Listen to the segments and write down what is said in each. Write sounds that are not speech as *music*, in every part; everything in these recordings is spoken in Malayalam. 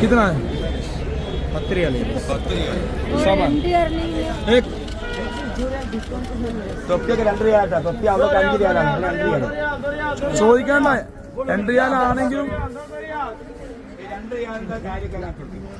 कितना है पत्ती वाली सामान एक തൊപ്പിയൊക്കെ രണ്ട് രൂപ തൊപ്പി അവർക്ക് അഞ്ച് രൂപയാണ് രണ്ട് രൂപയാണ് ചോദിക്കാണ്ട എൻട്രി ചെയ്യാനാണെങ്കിലും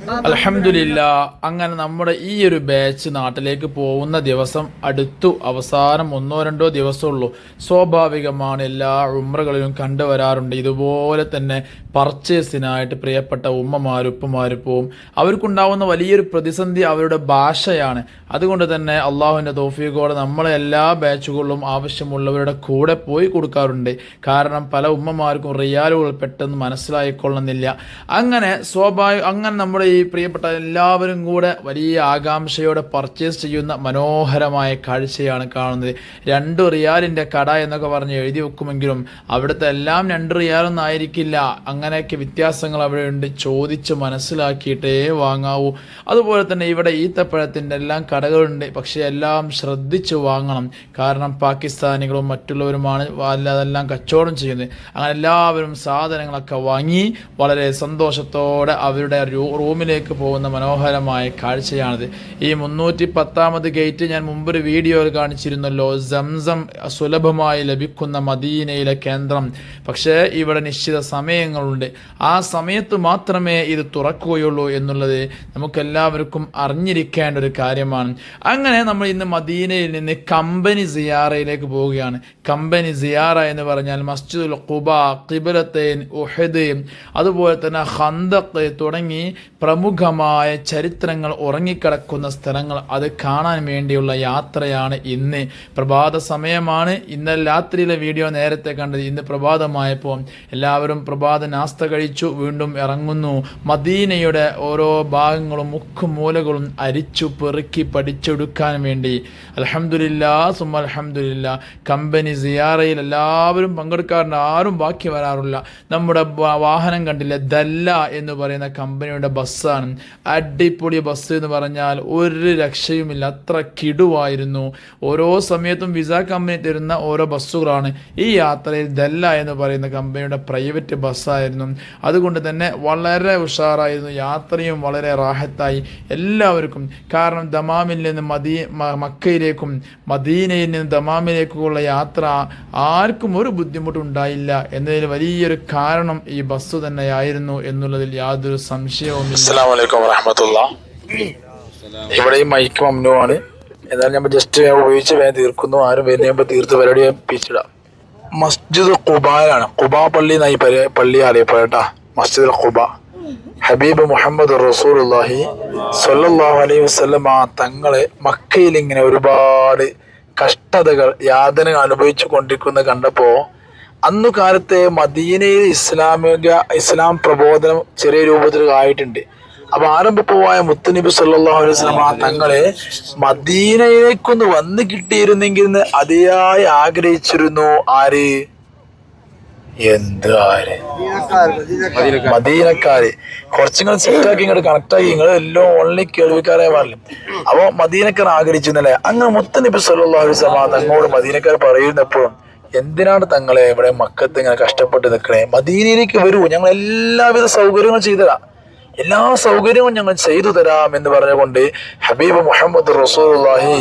അലഹമില്ല അങ്ങനെ നമ്മുടെ ഈ ഒരു ബാച്ച് നാട്ടിലേക്ക് പോകുന്ന ദിവസം അടുത്തു അവസാനം ഒന്നോ രണ്ടോ ദിവസമുള്ളൂ. സ്വാഭാവികമാണ് എല്ലാ ഉമ്രകളിലും കണ്ടുവരാറുണ്ട് ഇതുപോലെ തന്നെ പർച്ചേസിനായിട്ട് പ്രിയപ്പെട്ട ഉമ്മമാരും ഉപ്പമാരും പോവും. അവർക്കുണ്ടാവുന്ന വലിയൊരു പ്രതിസന്ധി അവരുടെ ഭാഷയാണ്. അതുകൊണ്ട് തന്നെ അള്ളാഹുവിന്റെ തോഫിയോടെ നമ്മളെ എല്ലാ ബാച്ചുകളിലും ആവശ്യമുള്ളവരുടെ കൂടെ പോയി കൊടുക്കാറുണ്ട്. കാരണം പല ഉമ്മമാർക്കും റിയാലുകൾ പെട്ടെന്ന് മനസ്സിലായിക്കൊള്ളുന്നില്ല. അങ്ങനെ സ്വാഭാവിക അങ്ങനെ നമ്മുടെ ഈ പ്രിയപ്പെട്ട എല്ലാവരും കൂടെ വലിയ ആകാംക്ഷയോടെ പർച്ചേസ് ചെയ്യുന്ന മനോഹരമായ കാഴ്ചയാണ് കാണുന്നത്. രണ്ട് റിയാലിന്റെ കട എന്നൊക്കെ പറഞ്ഞ് എഴുതി വെക്കുമെങ്കിലും അവിടുത്തെ എല്ലാം രണ്ട് റിയാലൊന്നും ആയിരിക്കില്ല അങ്ങനെയൊക്കെ വ്യത്യാസങ്ങൾ അവിടെ ഉണ്ട് ചോദിച്ച് മനസ്സിലാക്കിയിട്ടേ വാങ്ങാവൂ. അതുപോലെ തന്നെ ഇവിടെ ഈത്തപ്പഴത്തിന്റെ എല്ലാം കടകളുണ്ട്. പക്ഷേ എല്ലാം ശ്രദ്ധിച്ച് വാങ്ങണം. കാരണം പാകിസ്ഥാനികളും മറ്റുള്ളവരുമാണ് അതെല്ലാം കച്ചവടം ചെയ്യുന്നത്. അങ്ങനെ എല്ലാവരും സാധനങ്ങളൊക്കെ വാങ്ങി വളരെ സന്തോഷത്തോടെ അവരുടെ റൂ- റൂമിലേക്ക് പോകുന്ന മനോഹരമായ കാഴ്ചയാണിത്. ഈ മുന്നൂറ്റി പത്താമത് ഗേറ്റ് ഞാൻ മുമ്പൊരു വീഡിയോയിൽ കാണിച്ചിരുന്നല്ലോ. സംസം സുലഭമായി ലഭിക്കുന്ന മദീനയിലെ കേന്ദ്രം. പക്ഷേ ഇവിടെ നിശ്ചിത സമയങ്ങളുണ്ട്. ആ സമയത്ത് മാത്രമേ ഇത് തുറക്കുകയുള്ളൂ എന്നുള്ളത് നമുക്കെല്ലാവർക്കും അറിഞ്ഞിരിക്കേണ്ട ഒരു കാര്യമാണ്. അങ്ങനെ നമ്മൾ ഇന്ന് മദീനയിൽ നിന്ന് കമ്പനി സിയാറയിലേക്ക് പോവുകയാണ്. കമ്പനി സിയാറ എന്ന് പറഞ്ഞാൽ മസ്ജിദുൽ ഖുബ കിബലത്തേൻ ഉഹദ് അതുപോലെ തന്നെ ഹന്തക്ക് തുടങ്ങി പ്രമുഖമായ ചരിത്രങ്ങൾ ഉറങ്ങിക്കിടക്കുന്ന സ്ഥലങ്ങൾ അത് കാണാൻ വേണ്ടിയുള്ള യാത്രയാണ് ഇന്ന്. പ്രഭാത സമയമാണ്. ഇന്നലെ രാത്രിയിലെ വീഡിയോ നേരത്തെ കണ്ടത്. ഇന്ന് പ്രഭാതമായപ്പോൾ എല്ലാവരും പ്രഭാത നാസ്ത കഴിച്ചു വീണ്ടും ഇറങ്ങുന്നു. മദീനയുടെ ഓരോ ഭാഗങ്ങളും മുക്കും മൂലകളും അരിച്ചു പെറുക്കി പഠിച്ചെടുക്കാൻ വേണ്ടി. അലഹമുല്ലാ സുമ അലഹമുല്ല കമ്പനി സിയാറയിൽ എല്ലാവരും പങ്കെടുക്കാറുണ്ട്. ആരും ബാക്കി വരാറില്ല. നമ്മുടെ വാഹനം കണ്ടില്ല? ദല്ല എന്ന് പറയുന്ന കമ്പനിയുടെ ബസ്സാണ്. അടിപൊളി ബസ് എന്ന് പറഞ്ഞാൽ ഒരു രക്ഷയുമില്ല. അത്ര കിടുവായിരുന്നു. ഓരോ സമയത്തും വിസ കമ്പനി തരുന്ന ഓരോ ബസ്സുകളാണ്. ഈ യാത്രയിൽ ദല്ല എന്ന് പറയുന്ന കമ്പനിയുടെ പ്രൈവറ്റ് ബസ്സായിരുന്നു. അതുകൊണ്ട് തന്നെ വളരെ ഉഷാറായിരുന്നു. യാത്രയും വളരെ റാഹത്തായി. എല്ലാവർക്കും കാരണം ദമാമിൽ നിന്ന് മദീ മക്കയിലേക്കും മദീനയിൽ നിന്ന് ദമാമിലേക്കുള്ള യാത്ര ആർക്കും ഒരു ബുദ്ധിമുട്ടുണ്ടായില്ല. എന്നതിൽ വലിയൊരു കാരണം ഈ ബസ് തന്നെയായിരുന്നു എന്നുള്ളതിൽ യാതൊരു സംശയവുമില്ല. അസ്സാം വലൈക്കും വറഹമത്തുള്ള. ഇവിടെ ഈ മൈക്ക് മമ്നുവാണ് എന്നാലും നമ്മൾ ജസ്റ്റ് ഉപയോഗിച്ച് വേഗം തീർക്കുന്നു. ആരും വരുന്ന തീർത്ത് പരിപാടി പിച്ചിടാം മസ്ജിദ് കുബാലാണ് കുബാ പള്ളി എന്നായി പരി- പള്ളി അറിയപ്പെടട്ടാ മസ്ജിദ് കുബ ഹബീബ് മുഹമ്മദ് റസൂലുള്ളാഹി സല്ലാഹു അലൈഹി വസ്ലം ആ തങ്ങളെ മക്കയിൽ ഇങ്ങനെ ഒരുപാട് കഷ്ടതകൾ യാതന അനുഭവിച്ചു കൊണ്ടിരിക്കുന്ന കണ്ടപ്പോ അന്നു കാലത്തെ മദീനയിൽ ഇസ്ലാമിക ഇസ്ലാം പ്രബോധനം ചെറിയ രൂപത്തിൽ ആയിട്ടുണ്ട് അപ്പൊ ആരംഭപ്പുവായ മുത്തുനബി സല്ലല്ലാഹു അലൈഹി ആ തങ്ങളെ മദീനയിലേക്കൊന്ന് വന്ന് കിട്ടിയിരുന്നെങ്കിൽ എന്ന് അതിയായി ആഗ്രഹിച്ചിരുന്നു ആര്? എന്ത് ആര്? മദീനക്കാര്. കുറച്ചിങ്ങൾ സെറ്റാക്കി ഇങ്ങോട്ട് കണക്ട് ആക്കി നിങ്ങൾ എല്ലാം ഓൺലി കേൾവിക്കാരെ പറഞ്ഞു അപ്പൊ മദീനക്കാർ ആഗ്രഹിച്ചിരുന്നല്ലേ? അങ്ങ് മുത്തനബി സല്ലല്ലാഹു അലൈഹി വസല്ലം തങ്ങളോട് മദീനക്കാർ പറയുന്നപ്പോഴും എന്തിനാണ് തങ്ങളെ ഇവിടെ മക്കത്ത് ഇങ്ങനെ കഷ്ടപ്പെട്ട് നിൽക്കണേ മദീനയിലേക്ക് വരൂ. ഞങ്ങൾ എല്ലാവിധ സൗകര്യങ്ങളും ചെയ്തുതരാം. എല്ലാ സൗകര്യവും ഞങ്ങൾ ചെയ്തു തരാം എന്ന് പറഞ്ഞുകൊണ്ട് ഹബീബ് മുഹമ്മദ് റസൂലുള്ളാഹി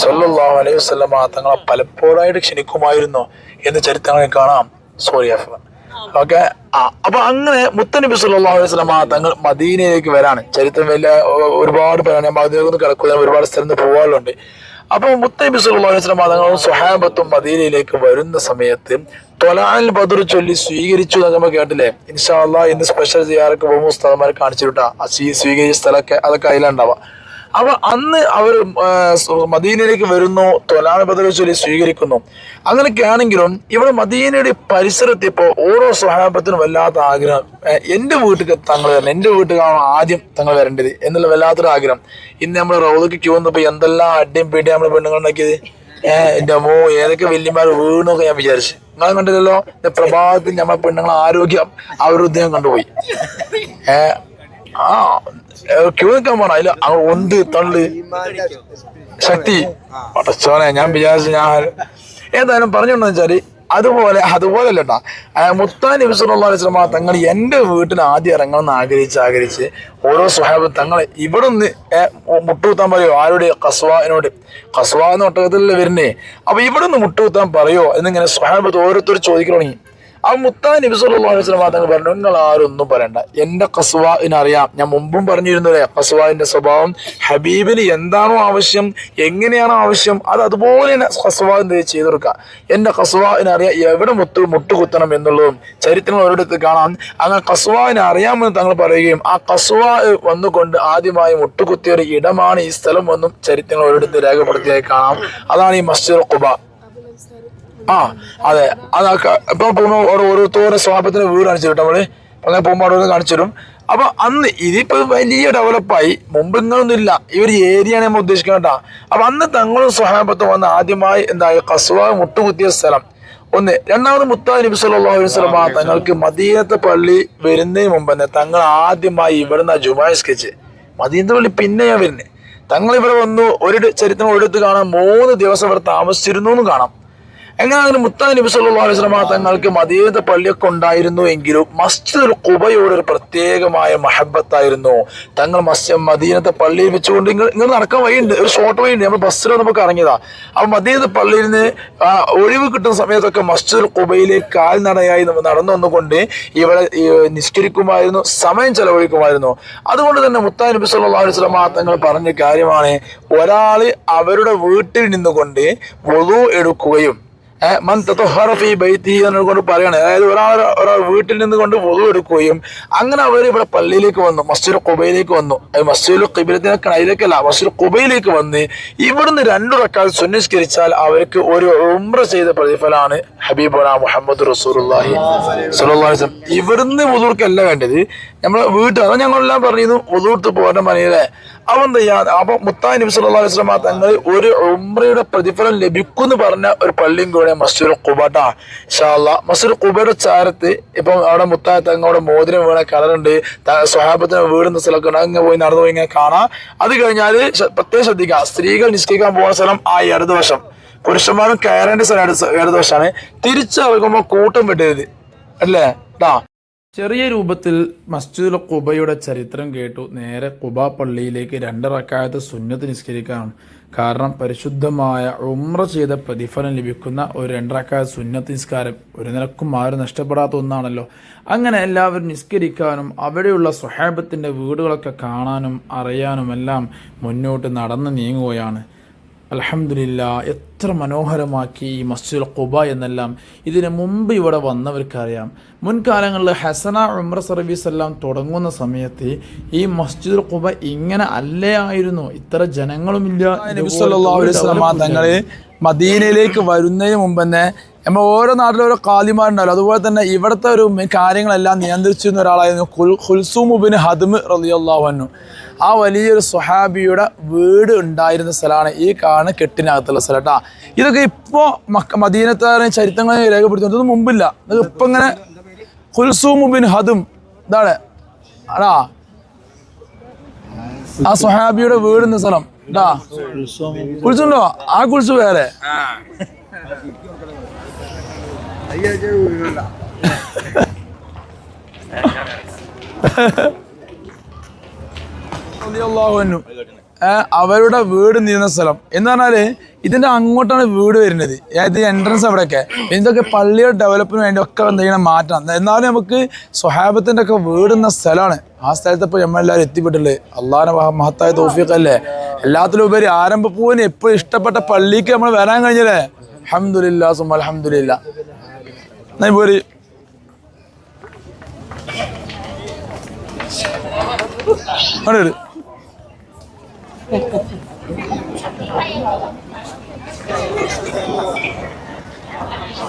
സ്വല്ലല്ലാഹു അലൈഹി വസല്ലമ തങ്ങളെ പലപ്പോഴായിട്ട് ക്ഷണിക്കുമായിരുന്നു എന്ന് ചരിത്രങ്ങളിൽ കാണാം. സോറി അഫ് ഓക്കെ അപ്പൊ അങ്ങനെ മുത്തനബി സല്ലാഹു അലൈഹി വസല്ലമ തങ്ങൾ മദീനയിലേക്ക് വരാണ്. ചരിത്രം വലിയ ഒരുപാട് പേരാണ്. മദീനയിൽ കിടക്കുക ഒരുപാട് സ്ഥലത്ത് പോകാറുണ്ട് അപ്പൊ മുത്തൈബി വസല്ലമ തങ്ങളും സ്വഹാബത്തും മദീനയിലേക്ക് വരുന്ന സമയത്ത് തൊലാൽ ബദർ ചൊല്ലി സ്വീകരിച്ചു നമ്മൾ കേട്ടില്ലേ? ഇൻഷാ അള്ളാഹ് ഇന്ന് സ്പെഷ്യൽ ചെയ്യാറൊക്കെ പോകുമ്പോൾ ഉസ്താദന്മാരെ കാണിച്ചിട്ടാ ആ സ്വീ- സ്വീകരിച്ച സ്ഥലമൊക്കെ അതൊക്കെ അതിലുണ്ടാവുക അപ്പൊ അന്ന് അവർ മദീനയിലേക്ക് വരുന്നു തൊലാന പദവി ചൊല്ലി സ്വീകരിക്കുന്നു. അങ്ങനെയൊക്കെയാണെങ്കിലും ഇവിടെ മദീനയുടെ പരിസരത്ത് ഓരോ സഹാബത്തിനും വല്ലാത്ത ആഗ്രഹം. എന്റെ വീട്ടിൽ തങ്ങൾ വരണം എന്റെ വീട്ടിലാണ് ആദ്യം തങ്ങൾ വരേണ്ടത് എന്നുള്ള വല്ലാത്തൊരു ആഗ്രഹം. ഇന്ന് നമ്മൾ റൗദക്ക് ക്യൂ വന്നപ്പോൾ എന്തെല്ലാം അടിയും പിടിയും നമ്മളെ പെണ്ണുങ്ങൾ ഉണ്ടാക്കിയത്? ഏഹ് എന്റെ അമ്മോ ഏതൊക്കെ വല്യമാർ വീണൊക്കെ ഞാൻ വിചാരിച്ചു. നിങ്ങൾ കണ്ടില്ലല്ലോ? പ്രഭാതത്തിൽ നമ്മളെ പെണ്ണുങ്ങൾ ആരോഗ്യം ഉദ്യോഗം കണ്ടുപോയി. ഏഹ് ആ ഉണ്ട് തള്ളു. ശക്തി. പടച്ചോനെ ഞാൻ വിചാരിച്ചു ഞാൻ ഏതായാലും പറഞ്ഞോണ്ടെന്ന് വെച്ചാൽ അതുപോലെ അതുപോലെ അല്ലട്ടാ മുത്താൻ നബിസ്വല്ലാ തങ്ങൾ എന്റെ വീട്ടിൽ ആദ്യം ഇറങ്ങണം എന്ന് ആഗ്രഹിച്ച് ആഗ്രഹിച്ച് ഓരോ സ്വഹാബ് തങ്ങളെ ഇവിടെ നിന്ന് മുട്ടുകുത്താൻ പറയോ? ആരുടെ? കസ്വാനോട് കസ്വ എന്ന ഒട്ടകത്തിലല്ലേ വരുന്നേ? അപ്പൊ ഇവിടെ നിന്ന് മുട്ടുകുത്താൻ പറയോ? എന്നിങ്ങനെ സ്വഹാബത്ത് ഓരോരുത്തർ ചോദിക്കണമെങ്കിൽ ആ മുത്താൻ നബി സല്ലല്ലാഹു അലൈഹി വസല്ലം തങ്ങൾ പറഞ്ഞു നിങ്ങൾ ആരൊന്നും പറയണ്ട. എന്റെ കസ്വാവിന് അറിയാം ഞാൻ മുമ്പും പറഞ്ഞിരുന്നില്ലേ കസുവാവിന്റെ സ്വഭാവം ഹബീബിന് എന്താണോ ആവശ്യം എങ്ങനെയാണോ ആവശ്യം അത് അതുപോലെ തന്നെ കസ്വാ എന്ത് ചെയ്തു കൊടുക്കുക. എന്റെ കസ്വാവിന് അറിയാം എവിടെ മുത്ത് മുട്ടുകുത്തണം എന്നുള്ളതും ചരിത്രങ്ങൾ ഒരിടത്ത് കാണാം. അങ്ങനെ കസ്വാവിനെ അറിയാമെന്ന് തങ്ങൾ പറയുകയും ആ ഖസ്വാ വന്നുകൊണ്ട് ആദ്യമായി മുട്ടുകുത്തിയ ഒരു ഇടമാണ് ഈ സ്ഥലം എന്നും ചരിത്രങ്ങൾ ഒരിടത്ത് രേഖപ്പെടുത്തിയായി കാണാം. അതാണ് ഈ മസ്ജിദ് ഖുബ. ആ അതെ. അതൊക്കെ ഇപ്പൊ പോകുമ്പോൾ ഓരോ ഓരോരുത്തരുടെ സ്വാപത്തിന് വീട് കാണിച്ചു കേട്ടോ നമ്മൾ. അങ്ങനെ പോകുമ്പോൾ അവിടെ കാണിച്ചു തരും. അപ്പൊ അന്ന് ഇതിപ്പോ വലിയ ഡെവലപ്പായി മുമ്പ് ഇങ്ങനൊന്നും ഇല്ല. ഈ ഒരു ഏരിയയാണ് നമ്മൾ ഉദ്ദേശിക്കുന്നത് കേട്ടോ. അപ്പൊ അന്ന് തങ്ങളും സ്വഹാബത്തും വന്ന് ആദ്യമായി എന്താ കസുവ മുട്ടുകുത്തിയ സ്ഥലം. ഒന്ന്. രണ്ടാമത് മുത്താ നബി സല്ലല്ലാഹു അലൈഹി വസല്ലം തങ്ങൾക്ക് മദീനത്തെ പള്ളി വരുന്നതിന് മുമ്പ് തന്നെ തങ്ങൾ ആദ്യമായി ഇവിടുന്ന് ജുമാസ്കെച്ച് മദീനത്തെ പള്ളി പിന്നെയാണ് വരുന്നത് തങ്ങൾ ഇവിടെ വന്നു. ഒരു ചരിത്രം ഒരിടത്ത് കാണാൻ മൂന്ന് ദിവസം ഇവിടെ താമസിച്ചിരുന്നു എന്നും കാണാം. എങ്ങനെയാണെങ്കിലും മുത്താൻ നബി സല്ലല്ലാഹു അലൈഹി വസല്ലം തങ്ങൾക്ക് മദീനത്തെ പള്ളിയൊക്കെ ഉണ്ടായിരുന്നു എങ്കിലും മസ്ജിദുൽ ഖുബയോട് ഒരു പ്രത്യേകമായ മഹബത്തായിരുന്നു. തങ്ങൾ മസ്ജിദ് മദീനത്തെ പള്ളിയിൽ വെച്ചുകൊണ്ട് ഇങ്ങനെ ഇങ്ങനെ നടക്കാൻ വഴിയുണ്ട്. ഒരു ഷോർട്ട് വഴിയുണ്ട്. നമ്മൾ ബസ്സിൽ നമുക്ക് ഇറങ്ങിയതാ അപ്പൊ മദീനത്തെ പള്ളിയിൽ നിന്ന് ഒഴിവ് കിട്ടുന്ന സമയത്തൊക്കെ മസ്ജിദുൽ കുബയിലേക്ക് കാൽനടയായി നമ്മൾ നടന്നു വന്നുകൊണ്ട് ഇവിടെ നിസ്കരിക്കുമായിരുന്നു സമയം ചെലവഴിക്കുമായിരുന്നു. അതുകൊണ്ട് തന്നെ മുത്താൻ നബി സല്ലല്ലാഹു അലൈഹി വസല്ലം തങ്ങൾ പറഞ്ഞ കാര്യമാണ് ഒരാൾ അവരുടെ വീട്ടിൽ നിന്നുകൊണ്ട് വധു എടുക്കുകയും ഏ, മൻ തത്വഹറ ഫീ ബൈത്തി എന്നുകൊണ്ട് പറയണേ. അതായത് ഒരാൾ ഒരാൾ വീട്ടിൽ നിന്ന് കൊണ്ട് പൊതു എടുക്കുകയും അങ്ങനെ അവർ ഇവിടെ പള്ളിയിലേക്ക് വന്നു മസ്ജിദ് കുബയിലേക്ക് വന്നു. മസ്ജിദ് കിബിലത്തിനെ അതിലേക്കല്ല മസ്ജിദ് കുബയിലേക്ക് വന്ന് ഇവിടുന്ന് രണ്ടു റക്കാൽ സുന്നിസ്കരിച്ചാൽ അവർക്ക് ഒരു ഉമ്ര ചെയ്ത പ്രതിഫലമാണ് ഹബീബുന മുഹമ്മദ് റസൂർഹി വസല്ലം. ഇവിടുന്ന് വധുർക്കല്ല വേണ്ടത്. നമ്മൾ വീട്ടിൽ അതാ ഞങ്ങളെല്ലാം പറഞ്ഞിരുന്നു വധുർത്ത് പോകേണ്ട പറഞ്ഞില്ലേ അവൻ തയ്യാ അപ്പൊ മുത്താൻ നബി സല്ലല്ലാഹു അലൈഹി വസല്ലം തങ്ങൾ ഒരു ഉമ്രയുടെ പ്രതിഫലം ലഭിക്കും എന്ന് പറഞ്ഞ ഒരു പള്ളിയും കൂടെ മസ്ജിദ് കുബട്ട ഷാള്ള മസ്ജിദ് കുബയുടെ ചാരത്ത് ഇപ്പം അവിടെ മുത്താൻ തങ്ങളുടെ മോതിരം വീണ കളറുണ്ട് സ്വഹാബത്തിന് വീടുന്ന സ്ഥലമൊക്കെ ഉണ്ട്. പോയി നടന്നു പോയി ഇങ്ങനെ കാണാം. അത് കഴിഞ്ഞാൽ പ്രത്യേകം ശ്രദ്ധിക്കുക. സ്ത്രീകൾ നിശ്ചയിക്കാൻ പോകുന്ന സ്ഥലം ആ ഇടതുവശം. പുരുഷന്മാരും കയറേണ്ട സ്ഥലം ഇടതുവശമാണ്. തിരിച്ചിറങ്ങുമ്പോൾ കൂട്ടം വിട്ടരുത് അല്ലേ? ട്ടാ. ചെറിയ രൂപത്തിൽ മസ്ജിദുൽ കുബയുടെ ചരിത്രം കേട്ടു. നേരെ കുബ പള്ളിയിലേക്ക് രണ്ട് റക്കായത്ത് സുന്നത്ത് നിസ്കരിക്കണം. കാരണം പരിശുദ്ധമായ ഉമ്ര ചെയ്ത പ്രതിഫലം ലഭിക്കുന്ന ഒരു രണ്ടറക്കായ സുന്നത്ത് നിസ്കാരം ഒരു നിലക്കും ആരും നഷ്ടപ്പെടാത്ത ഒന്നാണല്ലോ. അങ്ങനെ എല്ലാവരും നിസ്കരിക്കാനും അവിടെയുള്ള സ്വഹാബത്തിന്റെ വീടുകളൊക്കെ കാണാനും അറിയാനുമെല്ലാം മുന്നോട്ട് നടന്നു നീങ്ങുകയാണ്. അലഹമില്ല എത്ര മനോഹരമാക്കി ഈ മസ്ജിദുൽ ഖുബ എന്നെല്ലാം ഇതിന് മുമ്പ് ഇവിടെ വന്നവർക്കറിയാം. മുൻകാലങ്ങളിൽ ഹസന ഉമ്ര സർവീസ് എല്ലാം തുടങ്ങുന്ന സമയത്ത് ഈ മസ്ജിദുൽ ഖുബ ഇങ്ങനെ അല്ലേ ആയിരുന്നു? ഇത്ര ജനങ്ങളുമില്ല. മദീനയിലേക്ക് വരുന്നതിന് മുമ്പ് തന്നെ നമ്മൾ ഓരോ നാട്ടിലും ഓരോ കാലിമാരുണ്ടാവല്ലോ അതുപോലെ തന്നെ ഇവിടുത്തെ ഒരു കാര്യങ്ങളെല്ലാം നിയന്ത്രിച്ചിരുന്ന ഒരാളായിരുന്നു കുൽ- കുൽസൂം ബിൻ ഹദ്മ് റളിയല്ലാഹു അൻഹു. ആ വലിയൊരു സ്വഹാബിയുടെ വീട് ഉണ്ടായിരുന്ന സ്ഥലമാണ് ഈ കാണ കെട്ടിനകത്തുള്ള സ്ഥലം കേട്ടാ ഇതൊക്കെ ഇപ്പോൾ മക്ക മദീനത്തെ ചരിത്രങ്ങൾ രേഖപ്പെടുത്തുന്നത് മുമ്പില്ല. ഇതൊക്കെ ഇപ്പം ഇങ്ങനെ ഹുൽസൂമുബിൻ ബിൻ ഹദും ഇതാണ്. ആടാ. ആ സ്വഹാബിയുടെ വീടുന്ന സ്ഥലം ട്ടാ. കുളിച്ചുണ്ടോ ആ കുളിച്ചു വേറെ. റളിയല്ലാഹു അൻഹു. *laughs* അവരുടെ വീട് നീന്ന സ്ഥലം. എന്ന് പറഞ്ഞാൽ ഇതിന്റെ അങ്ങോട്ടാണ് വീട് വരുന്നത്. അതായത് എൻട്രൻസ് അവിടെയൊക്കെ. ഇതൊക്കെ പള്ളിയുടെ ഡെവലപ്പിന് വേണ്ടി ഒക്കെ എന്തെങ്കിലും മാറ്റണം എന്നാലും നമുക്ക് സ്വഹാബത്തിന്റെ ഒക്കെ വീടുന്ന സ്ഥലമാണ്. ആ സ്ഥലത്ത് ഇപ്പൊ നമ്മളെല്ലാവരും എത്തിപ്പെട്ടുള്ളത് അള്ളാഹിന്റെ മഹ- മഹത്തായ തോഫിയൊക്കെ അല്ലേ എല്ലാത്തിലും ഉപരി ആരംഭപ്പൂവിന് എപ്പോഴും ഇഷ്ടപ്പെട്ട പള്ളിക്ക് നമ്മൾ വരാൻ കഴിഞ്ഞല്ലേ? അഹമ്മദില്ല സുമ അലഹമില്ല എന്നാ ഇപ്പൊ ഒരു അവിടെ ഇട്.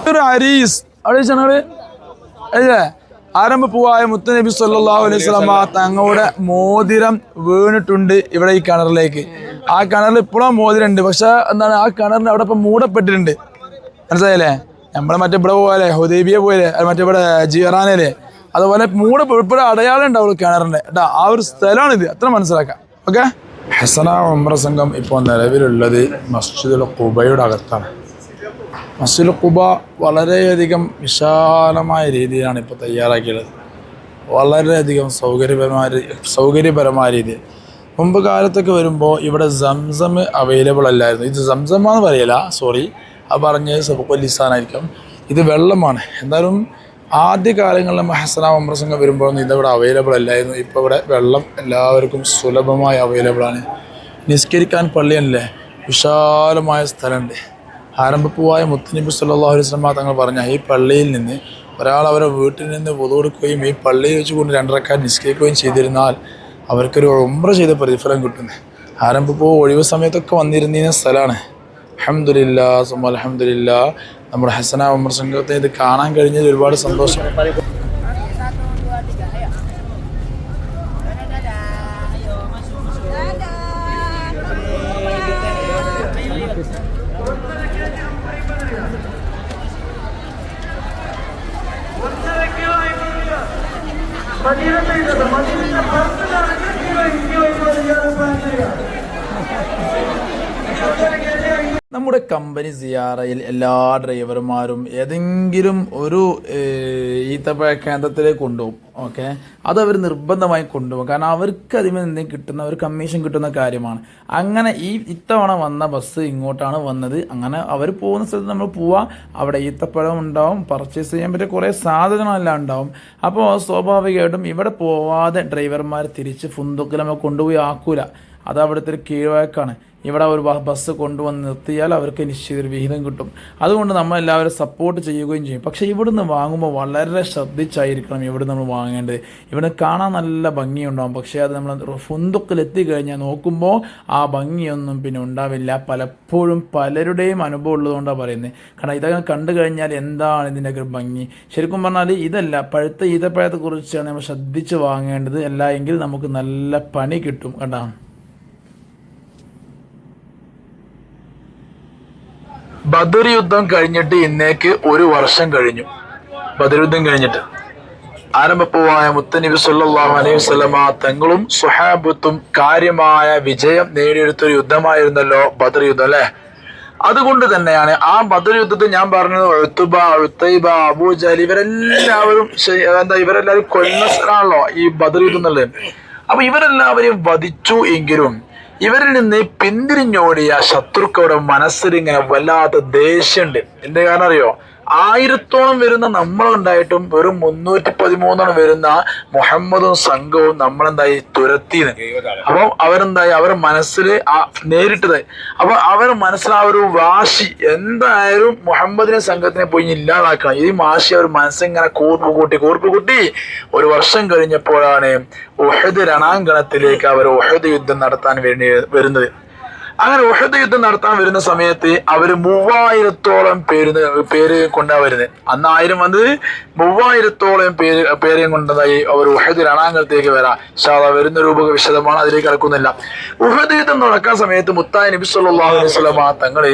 ഒരു അരീസ് അവിടെ ചെന്നാൽ അല്ലേ? ആരംഭ പൂവായ മുത്തനബി സല്ലല്ലാഹു അലൈഹി വസല്ലമ തങ്ങളുടെ മോതിരം വീണിട്ടുണ്ട് ഇവിടെ ഈ കിണറിലേക്ക്. ആ കിണറിൽ ഇപ്പോഴും മോതിരം ഉണ്ട് പക്ഷെ എന്താണ് ആ കിണറിന് അവിടെ ഇപ്പം മൂടപ്പെട്ടിട്ടുണ്ട്. മനസ്സിലായില്ലേ? നമ്മൾ മറ്റേ ഇവിടെ പോലെ ഹുദൈബിയ അത് മറ്റേ ഇവിടെ അതുപോലെ മൂട് ഇപ്പോഴും അടയാളം ഉണ്ടാവുള്ളൂ കിണറിന്റെ കേട്ടോ ആ ഒരു സ്ഥലമാണ് ഇത് അത്ര മനസ്സിലാക്കാം. ഓക്കെ ഹസന ഉമ്ര സംഘം ഇപ്പോൾ നിലവിലുള്ളത് മസ്ജിദുൽ ഖുബയുടെ അകത്താണ്. മസ്ജിദുൽ ഖുബ വളരെയധികം വിശാലമായ രീതിയിലാണ് ഇപ്പോൾ തയ്യാറാക്കിയുള്ളത്. വളരെയധികം സൗകര്യപരമായ സൗകര്യപരമായ രീതിയിൽ മുമ്പ് കാലത്തൊക്കെ വരുമ്പോൾ ഇവിടെ സംസം അവൈലബിൾ അല്ലായിരുന്നു. ഇത് സംസമാന്ന് പറയില്ല സോറി ആ പറഞ്ഞത് സബുക്കൊല്ലിസാനായിരിക്കും ഇത് വെള്ളമാണ്. എന്തായാലും ആദ്യ കാലങ്ങളിൽ മഹസന അമ്രസംഗം വരുമ്പോഴൊന്നും ഇതവിടെ അവൈലബിൾ അല്ലായിരുന്നു. ഇപ്പോൾ ഇവിടെ വെള്ളം എല്ലാവർക്കും സുലഭമായി അവൈലബിൾ ആണ്. നിസ്കരിക്കാൻ പള്ളിയല്ലേ? വിശാലമായ സ്ഥലമുണ്ട്. ആരംഭപ്പൂവായ മുത്തനബി സല്ലല്ലാഹു അലൈഹി വസല്ലം തങ്ങൾ പറഞ്ഞ ഈ പള്ളിയിൽ നിന്ന് ഒരാൾ അവരെ വീട്ടിൽ നിന്ന് കൊടുക്കുകയും ഈ പള്ളിയിൽ വെച്ചുകൊണ്ട് രണ്ടരക്കാർ നിസ്കരിക്കുകയും ചെയ്തിരുന്നാൽ അവർക്കൊരു ഉംറ ചെയ്ത പ്രതിഫലം കിട്ടുന്നത് ആരംഭപ്പൂ ഒഴിവ് സമയത്തൊക്കെ വന്നിരുന്ന സ്ഥലമാണ് അഹമ്മദില്ല സുമ അലഹമില്ല നമ്മുടെ ഹസന ഉമർ സംഘത്തെ ഇത് കാണാൻ കഴിഞ്ഞതിൽ ഒരുപാട് സന്തോഷം. കമ്പനി സിയാറയിൽ എല്ലാ ഡ്രൈവർമാരും ഏതെങ്കിലും ഒരു ഈത്തപ്പഴ കേന്ദ്രത്തിലേക്ക് കൊണ്ടുപോകും ഓക്കെ? അത് അവർ നിർബന്ധമായി കൊണ്ടുപോകും. കാരണം അവർക്ക് അതിൽ നിന്ന് കിട്ടുന്ന ഒരു കമ്മീഷൻ കിട്ടുന്ന കാര്യമാണ്. അങ്ങനെ ഈ ഇത്തവണ വന്ന ബസ് ഇങ്ങോട്ടാണ് വന്നത്. അങ്ങനെ അവർ പോകുന്ന സ്ഥലത്ത് നമ്മൾ പോവാ. അവിടെ ഈത്തപ്പഴം ഉണ്ടാവും പർച്ചേസ് ചെയ്യാൻ പറ്റിയ കുറേ സാധനങ്ങളെല്ലാം ഉണ്ടാവും. അപ്പോൾ സ്വാഭാവികമായിട്ടും ഇവിടെ പോവാതെ ഡ്രൈവർമാർ തിരിച്ച് ഫുന്തുക്കിൽ നമ്മൾ കൊണ്ടുപോയി ആക്കൂല. അത് അവിടുത്തെ ഒരു കീഴ്വഴക്കാണ്. ഇവിടെ ഒരു ബസ് കൊണ്ടുവന്ന് നിർത്തിയാൽ അവർക്ക് നിശ്ചിത വിഹിതം കിട്ടും. അതുകൊണ്ട് നമ്മൾ എല്ലാവരും സപ്പോർട്ട് ചെയ്യുകയും ചെയ്യും. പക്ഷേ ഇവിടുന്ന് വാങ്ങുമ്പോൾ വളരെ ശ്രദ്ധിച്ചായിരിക്കണം ഇവിടെ നമ്മൾ വാങ്ങേണ്ടത്. ഇവിടെ കാണാൻ നല്ല ഭംഗിയുണ്ടാവും. പക്ഷേ അത് നമ്മൾ ഫുന്തുക്കിൽ എത്തിക്കഴിഞ്ഞാൽ നോക്കുമ്പോൾ ആ ഭംഗിയൊന്നും പിന്നെ ഉണ്ടാവില്ല. പലപ്പോഴും പലരുടെയും അനുഭവം ഉള്ളതുകൊണ്ടാണ് പറയുന്നത്. കാരണം ഇതൊക്കെ കണ്ടു കഴിഞ്ഞാൽ എന്താണ് ഇതിന്റെയൊക്കെ ഒരു ഭംഗി? ശരിക്കും പറഞ്ഞാൽ ഇതല്ല. പഴുത്ത ഈതപ്പഴത്തെക്കുറിച്ചാണ് നമ്മൾ ശ്രദ്ധിച്ച് വാങ്ങേണ്ടത്. അല്ല എങ്കിൽ നമുക്ക് നല്ല പണി കിട്ടും. കേട്ടോ ബദർ യുദ്ധം കഴിഞ്ഞിട്ട് ഇന്നേക്ക് ഒരു വർഷം കഴിഞ്ഞു. ബദർ യുദ്ധം കഴിഞ്ഞിട്ട്. ആരംഭപ്പൂവായ മുത്തനബി സല്ലല്ലാഹു അലൈഹി വസല്ലമ തങ്ങളും സുഹാബത്തും കാര്യമായ വിജയം നേടിയെടുത്തൊരു യുദ്ധമായിരുന്നല്ലോ ബദർ യുദ്ധം അല്ലേ? അതുകൊണ്ട് തന്നെയാണ് ആ ബദർ യുദ്ധത്തിൽ ഞാൻ പറഞ്ഞത് ഉത്തുബ ഉത്തൈബ അബൂജൽ ഇവരെല്ലാവരും എന്താ ഇവരെല്ലാവരും കൊല്ലുന്ന ഈ ബദർ യുദ്ധം എന്നുള്ളത്. അപ്പൊ ഇവരെല്ലാവരെയും വധിച്ചു എങ്കിലും ഇവരിൽ നിന്ന് പിന്തിരിഞ്ഞോടിയ ശത്രുക്കളുടെ മനസ്സിൽ ഇങ്ങനെ വല്ലാത്ത ദേഷ്യമുണ്ട്. എന്റെ കാരണം അറിയോ ആയിരത്തോളം വരുന്ന നമ്മളുണ്ടായിട്ടും വെറും മുന്നൂറ്റി പതിമൂന്നോളം വരുന്ന മുഹമ്മദും സംഘവും നമ്മളെന്തായി? തുരത്തിന്ന്. അപ്പൊ അവരെന്തായി? അവരുടെ മനസ്സിൽ നേരിട്ടതായി. അപ്പൊ അവരുടെ മനസ്സിൽ ആ ഒരു വാശി എന്തായാലും മുഹമ്മദിനെ സംഘത്തിനെ പോയി ഇല്ലാതാക്കണം. ഈ വാശി അവർ മനസ്സിങ്ങനെ കൂർപ്പ് കൂട്ടി കൂർപ്പ് കൂട്ടി. ഒരു വർഷം കഴിഞ്ഞപ്പോഴാണ് ഉഹദ് രണാങ്കണത്തിലേക്ക് അവർ ഉഹദ് യുദ്ധം നടത്താൻ വേണ്ടി വരുന്നത്. അങ്ങനെ ഉഹദ് യുദ്ധം നടത്താൻ വരുന്ന സമയത്ത് അവർ മൂവായിരത്തോളം പേര് പേര് കൊണ്ടാ വരുന്നത് അന്ന് ആയിരം വന്നത് മൂവായിരത്തോളം പേര് പേരെയും കൊണ്ടതായി അവർ ഉഹദ് രണാംഗത്തേക്ക് വരാം. ഷാദ വരുന്ന രൂപക വിശദമാണ് അതിലേക്ക് കിടക്കുന്നില്ല. ഉഹദ് യുദ്ധം നടക്കാൻ സമയത്ത് മുത്തായ നബി സല്ലല്ലാഹു അലൈഹി വസല്ലമ തങ്ങൾ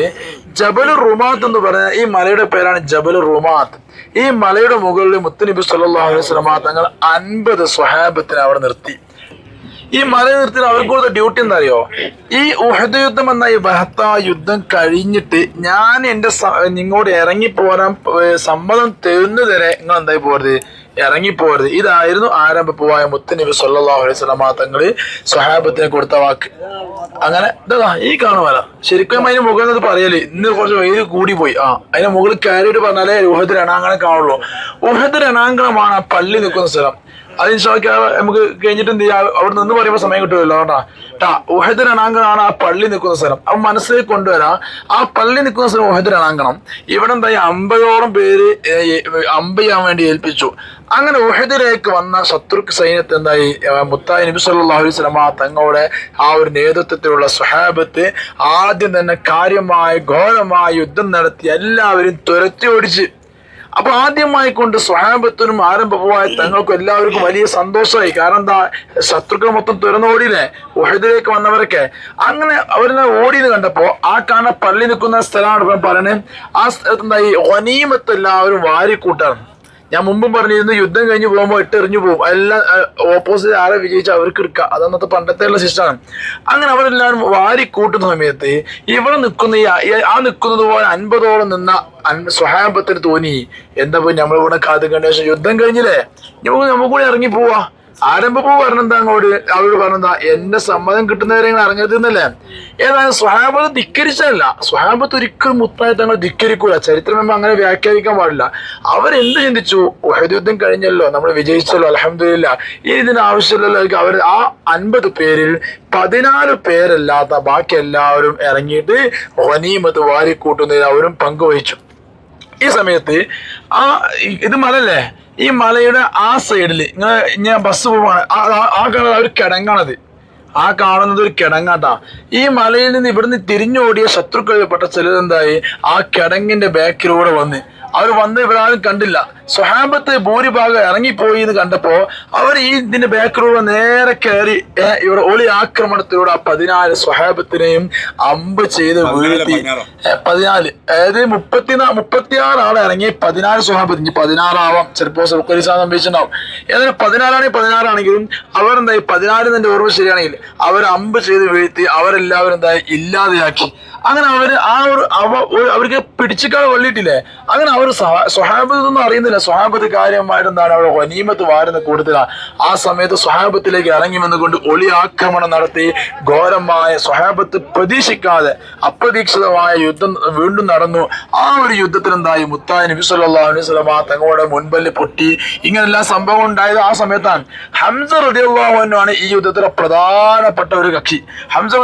ജബൽ റുമാത്ത് എന്ന് പറഞ്ഞ ഈ മലയുടെ പേരാണ് ജബൽ റുമാത്ത്. ഈ മലയുടെ മുകളിൽ മുത്തുനബി സല്ലല്ലാഹു അലൈഹി വസല്ലമ തങ്ങൾ അൻപത് സ്വഹാബത്തിനെ അവിടെ നിർത്തി. ഈ മല നിർത്തി അവർക്ക് കൊടുത്ത ഡ്യൂട്ടി എന്താ അറിയോ ഈ ഉഹദ് യുദ്ധം എന്ന ഈ ബഹത്ത യുദ്ധം കഴിഞ്ഞിട്ട് ഞാൻ എന്റെ നിങ്ങളോട് ഇറങ്ങി പോരാൻ സമ്മതം തരുന്നതുവരെ നിങ്ങൾ എന്തായി പോരുത്? ഇറങ്ങി പോരുത് ആരംഭ പോവായ മുത്തനബി സല്ലല്ലാഹു അലൈഹി വസല്ലമ തങ്ങൾ സ്വഹാബത്തിന് കൊടുത്ത വാക്ക്. അങ്ങനെ ഇതാ ഈ കാണുമല്ല ശരിക്കും അതിന് മുകളിൽ നിന്ന് പറയൽ ഇന്ന് കുറച്ച് വെയിൽ കൂടി പോയി ആ അതിന് മുകളിൽ കയറിയിട്ട് പറഞ്ഞാലേ ഊഹത്തിൽ രണാങ്കണം കാണുള്ളൂ. ഊഹത്ത് രണാങ്കണമാണ് ആ പള്ളി നിൽക്കുന്ന സ്ഥലം. അത് ഇൻഷാക്ക് നമുക്ക് കഴിഞ്ഞിട്ട് എന്ത് ചെയ്യാം? അവിടെ നിന്ന് പറയുമ്പോൾ സമയം കിട്ടുമല്ലോ കേട്ടാ ട്ടാ ഉഹദ് രണാങ്കണമാണ് ആ പള്ളി നിൽക്കുന്ന സ്ഥലം. അപ്പൊ മനസ്സിലേക്ക് കൊണ്ടുവരാം ആ പള്ളി നിൽക്കുന്ന സ്ഥലം ഉഹദ് രണാങ്കണം ഇവിടെ എന്തായി അമ്പതോളം പേര് അമ്പ ചെയ്യാൻ വേണ്ടി ഏൽപ്പിച്ചു. അങ്ങനെ ഉഹദിലേക്ക് വന്ന ശത്രുക്ക് സൈന്യത്തെ എന്തായി? മുത്തായി നബി സല്ലല്ലാഹു അലൈഹി വസല്ലമ തങ്ങളുടെ ആ ഒരു നേതൃത്വത്തിലുള്ള സ്വഹാബത്ത് ആദ്യം തന്നെ കാര്യമായ ഘോരമായ യുദ്ധം നടത്തി എല്ലാവരും തുരത്തി ഓടിച്ച്. അപ്പൊ ആദ്യമായി കൊണ്ട് സ്വഹാബത്തിനും ആരംഭമായി തങ്ങൾക്കും എല്ലാവർക്കും വലിയ സന്തോഷമായി. കാരണം എന്താ? ശത്രുക്കൾ മൊത്തം തുറന്നോടിയില്ലേ ഉഹദിലേക്ക് വന്നവരൊക്കെ. അങ്ങനെ അവരെല്ലാം ഓടിയെന്ന് കണ്ടപ്പോ ആ കാണ പള്ളി നിൽക്കുന്ന സ്ഥലമാണ് ഇപ്പം പറയുന്നത്. ആ സ്ഥലത്ത് എന്താ ഈ ഒനീമത്ത് എല്ലാവരും വാരിക്കൂട്ടാണ്. ഞാൻ മുമ്പും പറഞ്ഞിരുന്നു യുദ്ധം കഴിഞ്ഞ് പോകുമ്പോൾ ഇട്ടെറിഞ്ഞു പോകും. എല്ലാം ഓപ്പോസിറ്റ് ആരെ വിജയിച്ച അവർക്ക് എടുക്കുക അത് അന്നത്തെ പണ്ടത്തെ ഉള്ള സിസ്റ്റമാണ് അങ്ങനെ അവരെല്ലാവരും വാരി കൂട്ടുന്ന സമയത്ത് ഇവിടെ നിൽക്കുന്ന ഈ ആ നിൽക്കുന്നത് പോലെ അൻപതോളം നിന്ന സ്വഹാബത്തിന് തോന്നി. എന്താ പോയി? നമ്മളിവിടെ കാത് കണ്ട ശേഷം യുദ്ധം കഴിഞ്ഞില്ലേ? നമുക്ക് നമുക്ക് കൂടി ഇറങ്ങി പോവാ ആരംഭപ്പൂ പറഞ്ഞെന്താ അങ്ങോട്ട്? അവരോട് പറഞ്ഞെന്താ എന്റെ സമ്മതം കിട്ടുന്നവരെ നിങ്ങൾ ഇറങ്ങരുത് എന്നല്ലേ? ഏതായാലും സ്വഹാബത്ത് ധിക്കരിച്ചല്ല സ്വഹാബത്ത് ഒരിക്കലും മുത്തായി തങ്ങൾ ധിക്കരിക്കൂല. ചരിത്രം അങ്ങനെ വ്യാഖ്യാനിക്കാൻ പാടില്ല. അവരെന്ത് ചിന്തിച്ചു? യുദ്ധം കഴിഞ്ഞല്ലോ നമ്മൾ വിജയിച്ചല്ലോ അലഹമില്ല ഇനി ഇതിന് ആവശ്യമില്ലല്ലോ അവർ ആ അൻപത് പേരിൽ പതിനാല് പേരല്ലാത്ത ബാക്കി എല്ലാവരും ഇറങ്ങിയിട്ട് വനീമത്ത് വാരിക്കൂട്ടുന്നതിൽ അവരും പങ്കുവഹിച്ചു. ഈ സമയത്ത് ആ ഇത് മലല്ലേ ഈ മലയുടെ ആ സൈഡിൽ നിങ്ങൾ ഞാൻ ബസ് പോവാണ് ആ ആ ഒരു കിടങ്ങാണത് ആ കാണുന്നത് ഒരു കിടങ്ങാട്ടാ. ഈ മലയിൽ നിന്ന് ഇവിടുന്ന് തിരിഞ്ഞോടിയ ശത്രുക്കളിൽപ്പെട്ട ചിലരെന്തായി? ആ കിടങ്ങിന്റെ ബാക്കിലൂടെ വന്ന്. അവർ വന്ന് ഇവരാരും കണ്ടില്ല. സ്വഹാബത്ത് ഭൂരിഭാഗം ഇറങ്ങിപ്പോയി എന്ന് കണ്ടപ്പോ അവർ ഈ ഇതിന്റെ ബാക്കിലൂടെ നേരെ കയറി ഇവിടെ ഒളി ആക്രമണത്തിലൂടെ ആ പതിനാല് സ്വഹാബത്തിനെയും അമ്പ് ചെയ്ത് വീഴ്ത്തി. പതിനാല്. അതായത് മുപ്പത്തിനാ മുപ്പത്തിയാറ് ആളെ ഇറങ്ങി പതിനാല് സ്വഹാബത്ത്. ഇനി പതിനാറാവാം. ചിലപ്പോ സുഖരിസാ സംഭവിച്ചിട്ടുണ്ടാവും ഏതായാലും പതിനാലാണെങ്കിൽ പതിനാറാണെങ്കിലും അവർ എന്തായി? പതിനാല് എന്റെ ഓർമ്മ ശരിയാണെങ്കിൽ അവർ അമ്പ് ചെയ്ത് വീഴ്ത്തി അവരെല്ലാവരും എന്തായി ഇല്ലാതെയാക്കി അങ്ങനെ അവർ ആ ഒരു അവ അവർക്ക് പിടിച്ചിക്കാതെ കൊള്ളിയിട്ടില്ലേ? അങ്ങനെ അവർ സ്വഹാബത്തൊന്നും അറിയുന്നില്ല. സ്വഹാബത്ത് കാര്യമായിട്ട് എന്താണ് അവിടെ ഒനീമത്ത് വാരുന്ന കൂടുതലാണ് ആ സമയത്ത് സ്വഹാബത്തിലേക്ക് ഇറങ്ങി വന്നുകൊണ്ട് ഒളി ആക്രമണം നടത്തി ഘോരമായ സ്വഹാബത്ത് പ്രതീക്ഷിക്കാതെ അപ്രതീക്ഷിതമായ യുദ്ധം വീണ്ടും നടന്നു. ആ ഒരു യുദ്ധത്തിൽ എന്തായി മുത്തായ നബി സല്ലല്ലാഹു അലൈഹി വസല്ലം തങ്ങളുടെ മുൻപല്ല് പൊട്ടി. ഇങ്ങനെല്ലാം സംഭവം ഉണ്ടായത് ആ സമയത്താണ്. ഹംസ ആണ് ഈ യുദ്ധത്തിലെ പ്രധാനപ്പെട്ട ഒരു കക്ഷി. ഹംസ